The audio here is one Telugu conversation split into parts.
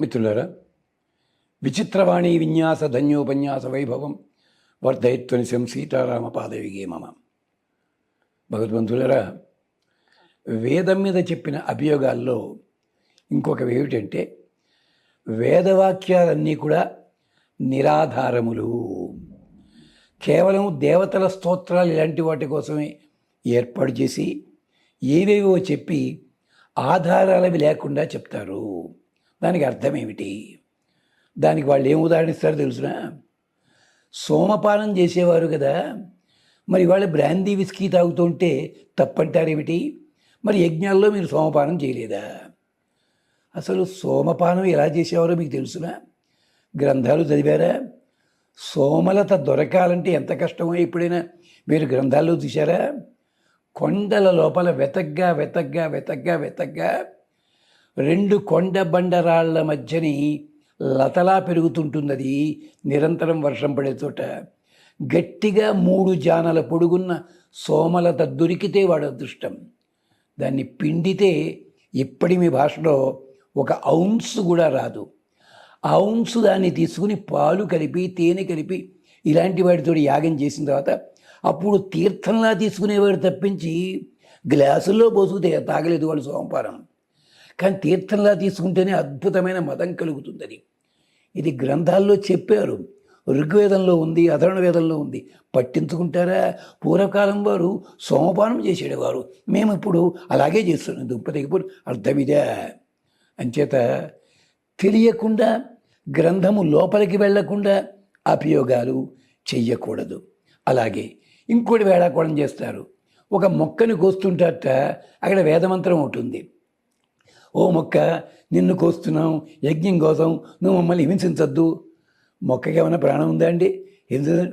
మిత్రులారా విచిత్రవాణి విన్యాస ధన్యోపన్యాస వైభవం వర్ధయత్వనిశం సీతారామ పాదవిగే మమ. భగవద్బంధులరా వేదం మీద చెప్పిన అభియోగాల్లో ఇంకొకవి ఏమిటంటే వేదవాక్యాలన్నీ కూడా నిరాధారములు. కేవలం దేవతల స్తోత్రాలు ఇలాంటి వాటి కోసమే ఏర్పాటు చేసి ఏవేవో చెప్పి ఆధారాలవి లేకుండా చెప్తారు. దానికి అర్థం ఏమిటి? దానికి వాళ్ళు ఏం ఉదాహరణిస్తారో తెలుసునా? సోమపానం చేసేవారు కదా. మరి వాళ్ళు బ్రాందీ విస్కీ తాగుతుంటే తప్పంటారేమిటి మరి యజ్ఞాల్లో మీరు సోమపానం చేయలేదా? అసలు సోమపానం ఎలా చేసేవారో మీకు తెలుసునా? గ్రంథాలు చదివారా? సోమలత దొరకాలంటే ఎంత కష్టమో ఎప్పుడైనా మీరు గ్రంథాల్లో చూసారా కొండల లోపల వెతగ్గా వెతగ్గా వెతగ్గా వెతగ్గా రెండు కొండ బండరాళ్ళ మధ్యని లతలా పెరుగుతుంటున్నది నిరంతరం వర్షం పడే చోట. గట్టిగా మూడు జానల పొడుగున్న సోమలత దొరికితే వాడు అదృష్టం. దాన్ని పిండితే ఇప్పటి మీ భాషలో ఒక ఔన్స్ కూడా రాదు. ఆ ఔన్స్ దాన్ని తీసుకుని పాలు కలిపి తేనె కలిపి ఇలాంటి వాటితో యాగం చేసిన తర్వాత అప్పుడు తీర్థంలా తీసుకునేవాడు తప్పించి గ్లాసుల్లో పోసుకుతే తాగలేదు వాళ్ళు సోమపానం కానీ తీర్థంలా తీసుకుంటేనే అద్భుతమైన మదం కలుగుతుందని. ఇది గ్రంథాల్లో చెప్పారు. ఋగ్వేదంలో ఉంది అధరణ వేదంలో ఉంది. పట్టించుకుంటారా? పూర్వకాలం వారు సోమపానం చేసేవారు. మేము ఇప్పుడు అలాగే చేస్తున్నాం. దుప్పటికి అర్థం ఇదే. అంచేత తెలియకుండా గ్రంథము లోపలికి వెళ్ళకుండా అభియోగాలు చెయ్యకూడదు. అలాగే ఇంకోటి వేళాకోళం చేస్తారు. ఒక మొక్కని కోస్తుంటారట అక్కడ వేదమంత్రం ఉంటుంది ఓ మొక్క నిన్ను కోస్తున్నాం యజ్ఞం కోసం నువ్వు మమ్మల్ని హింసించద్దు. మొక్కకి ఏమైనా ప్రాణం ఉందా అండి? హింస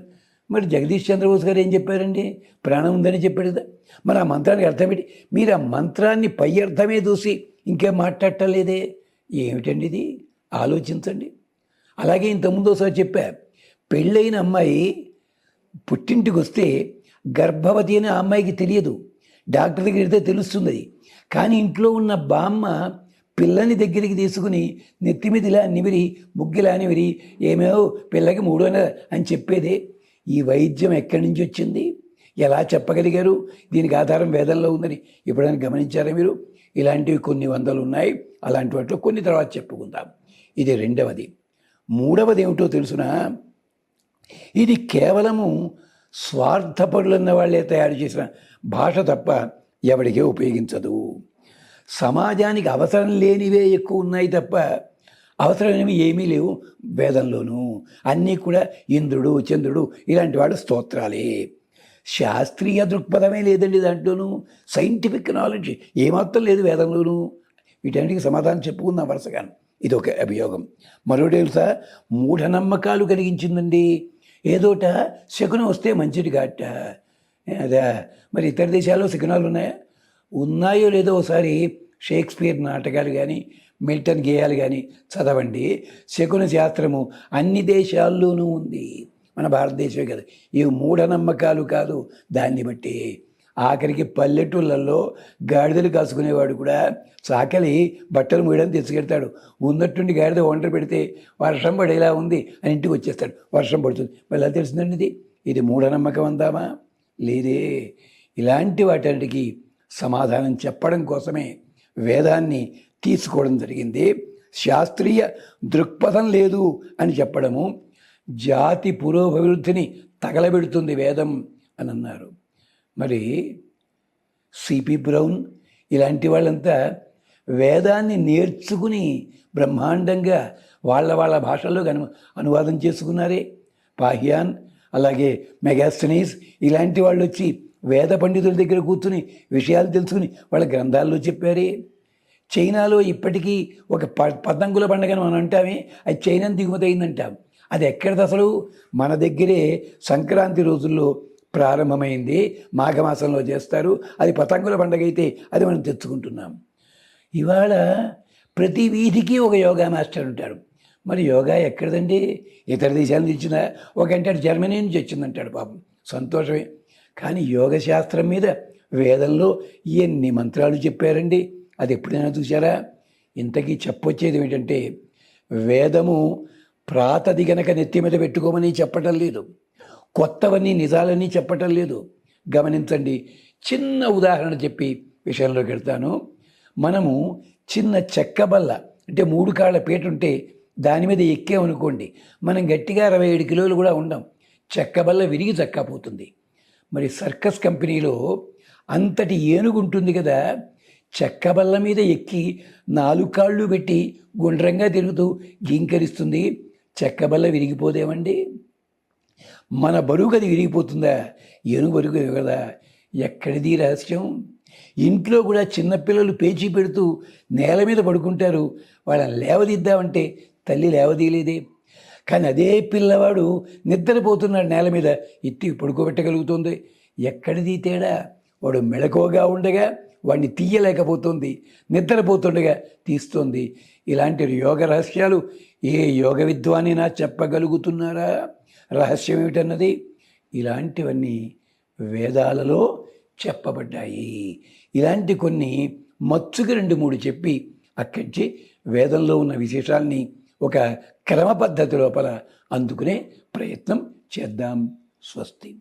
మరి జగదీష్ చంద్రబోస్ గారు ఏం చెప్పారండి? ప్రాణం ఉందని చెప్పాడు కదా. మరి ఆ మంత్రానికి అర్థం ఏంటి? మీరు ఆ మంత్రాన్ని పై అర్థమే చూసి ఇంకేం మాట్లాడటలేదే ఏమిటండి ఇది? ఆలోచించండి. అలాగే ఇంతకుముందు ఒకసారి చెప్పా పెళ్ళైన అమ్మాయి పుట్టింటికి వస్తే గర్భవతి అని ఆ అమ్మాయికి తెలియదు. డాక్టర్ దగ్గరికి వెళ్తే తెలుస్తుంది. అది. కానీ ఇంట్లో ఉన్న బామ్మ పిల్లని దగ్గరికి తీసుకుని నెత్తి మీద ఇలా నిమిరి ముగ్గిలా నిమిరి ఏమేవో పిల్లకి మూడో నెల అని చెప్పేదే. ఈ వైద్యం ఎక్కడి నుంచి వచ్చింది? ఎలా చెప్పగలిగారు? దీనికి ఆధారం వేదంలో ఉందని ఎప్పుడైనా గమనించారా మీరు? ఇలాంటివి కొన్ని వందలు ఉన్నాయి. అలాంటి వాటిలో కొన్ని తర్వాత చెప్పుకుందాం. ఇది రెండవది. మూడవది ఏమిటో తెలుసునా? ఇది కేవలము స్వార్థపరులన్న వాళ్ళే తయారు చేసిన భాష తప్ప ఎవరికే ఉపయోగించదు. సమాజానికి అవసరం లేనివే ఎక్కువ ఉన్నాయి తప్ప అవసరమైనవి ఏమీ లేవు వేదంలోనూ. అన్నీ కూడా ఇంద్రుడు చంద్రుడు ఇలాంటి వాడు స్తోత్రాలే. శాస్త్రీయ దృక్పథమే లేదండి దాంట్లోనూ. సైంటిఫిక్ నాలెడ్జ్ ఏమాత్రం లేదు వేదంలోనూ. వీటన్నిటికి సమాధానం చెప్పుకుందాం వరుసగా ఇది ఒక అభియోగం. మరో తెలుసా? మూఢనమ్మకాలు కలిగించిందండి. ఏదోట శకునం వస్తే మంచిది కాట. అదే. మరి ఇతర దేశాల్లో శకునాలు ఉన్నాయా? ఉన్నాయో లేదో ఒకసారి షేక్స్పియర్ నాటకాలు కానీ మిల్టన్ గేయాలు కానీ చదవండి. శకున శాస్త్రము అన్ని దేశాల్లోనూ ఉంది. మన భారతదేశమే కదా. ఇవి మూఢనమ్మకాలు కాదు. దాన్ని బట్టి ఆఖరికి పల్లెటూళ్ళల్లో గాడిదలు కాసుకునేవాడు కూడా సాకలి బట్టలు మూయడం తీసుకెళ్తాడు. ఉన్నట్టుండి గాడిద ఒంటరి పెడితే వర్షం పడేలా ఉంది అని ఇంటికి వచ్చేస్తాడు. వర్షం పడుతుంది. మళ్ళీ ఎలా తెలిసిందండి ఇది? ఇది మూఢనమ్మకం అందామా? లేదే. ఇలాంటి వాటికి సమాధానం చెప్పడం కోసమే వేదాన్ని తీసుకోవడం జరిగింది. శాస్త్రీయ దృక్పథం లేదు అని చెప్పడము జాతి పురోభివృద్ధిని తగలబెడుతుంది వేదం అని అన్నారు. మరి సిపి బ్రౌన్ ఇలాంటి వాళ్ళంతా వేదాన్ని నేర్చుకుని బ్రహ్మాండంగా వాళ్ళ వాళ్ళ భాషల్లో అను అనువాదం చేసుకున్నారే. పాహ్యాన్ అలాగే మెగాస్టనీస్ ఇలాంటి వాళ్ళు వచ్చి వేద పండితుల దగ్గర కూర్చుని విషయాలు తెలుసుకుని వాళ్ళ గ్రంథాల్లో చెప్పారే. చైనాలో ఇప్పటికీ ఒక ప పతంగుల పండుగను మనం అంటామే అది చైనా దిగుమతి అయిందంటాం. అది ఎక్కడిది అసలు? మన దగ్గరే సంక్రాంతి రోజుల్లో ప్రారంభమైంది. మాఘమాసంలో చేస్తారు. అది పతంగుల పండుగ అయితే అది మనం తెచ్చుకుంటున్నాం. ఇవాళ ప్రతి వీధికి ఒక యోగా మాస్టర్ ఉంటాడు. మరి యోగా ఎక్కడదండి? ఇతర దేశాల నుంచి వచ్చిందా ఒక అంటాడు జర్మనీ నుంచి వచ్చిందంటాడు పాపం. సంతోషమే. కానీ యోగ శాస్త్రం మీద వేదంలో ఎన్ని మంత్రాలు చెప్పారండి? అది ఎప్పుడైనా చూసారా ఇంతకీ చెప్పొచ్చేది ఏమిటంటే వేదము ప్రాతది గనక నెత్తి మీద పెట్టుకోమని చెప్పటం లేదు. కొత్తవన్నీ నిజాలని చెప్పటం లేదు. గమనించండి చిన్న ఉదాహరణ చెప్పి విషయంలోకి వెళ్తాను. మనము చిన్న చెక్క బల్ల అంటే మూడు కాళ్ళ పీట ఉంటే దాని మీద ఎక్కామనుకోండి మనం గట్టిగా అరవై ఏడు కిలోలు కూడా ఉండం. చెక్క బల్ల విరిగి చక్కపోతుంది. మరి సర్కస్ కంపెనీలో అంతటి ఏనుగు ఉంటుంది కదా చెక్క బల్ల మీద ఎక్కి నాలుగు కాళ్ళు పెట్టి గుండ్రంగా తిరుగుతూ గింకరిస్తుంది. చెక్క బల్ల విరిగిపోదేమండి? మన బరువు అది విరిగిపోతుందా? ఏను బరువు కదా. ఎక్కడిది రహస్యం? ఇంట్లో కూడా చిన్నపిల్లలు పేచీ పెడుతూ నేల మీద పడుకుంటారు. వాళ్ళని లేవదిద్దామంటే తల్లి లేవదీయలేదే. కానీ అదే పిల్లవాడు నిద్రపోతున్నాడు నేల మీద. ఎత్తి పడుకోబెట్టగలుగుతుంది. ఎక్కడిది తేడా? వాడు మెళకువగా ఉండగా వాడిని తీయలేకపోతుంది. నిద్రపోతుండగా తీస్తుంది. ఇలాంటి యోగ రహస్యాలు ఏ యోగ విద్వానినా చెప్పగలుగుతున్నారా? రహస్యం ఏమిటన్నది? ఇలాంటివన్నీ వేదాలలో చెప్పబడ్డాయి. ఇలాంటి కొన్ని మచ్చుకి రెండు మూడు చెప్పి అక్కడి నుంచి వేదంలో ఉన్న విశేషాల్ని ఒక క్రమ పద్ధతి లోపల అందుకునే ప్రయత్నం చేద్దాం. స్వస్తి.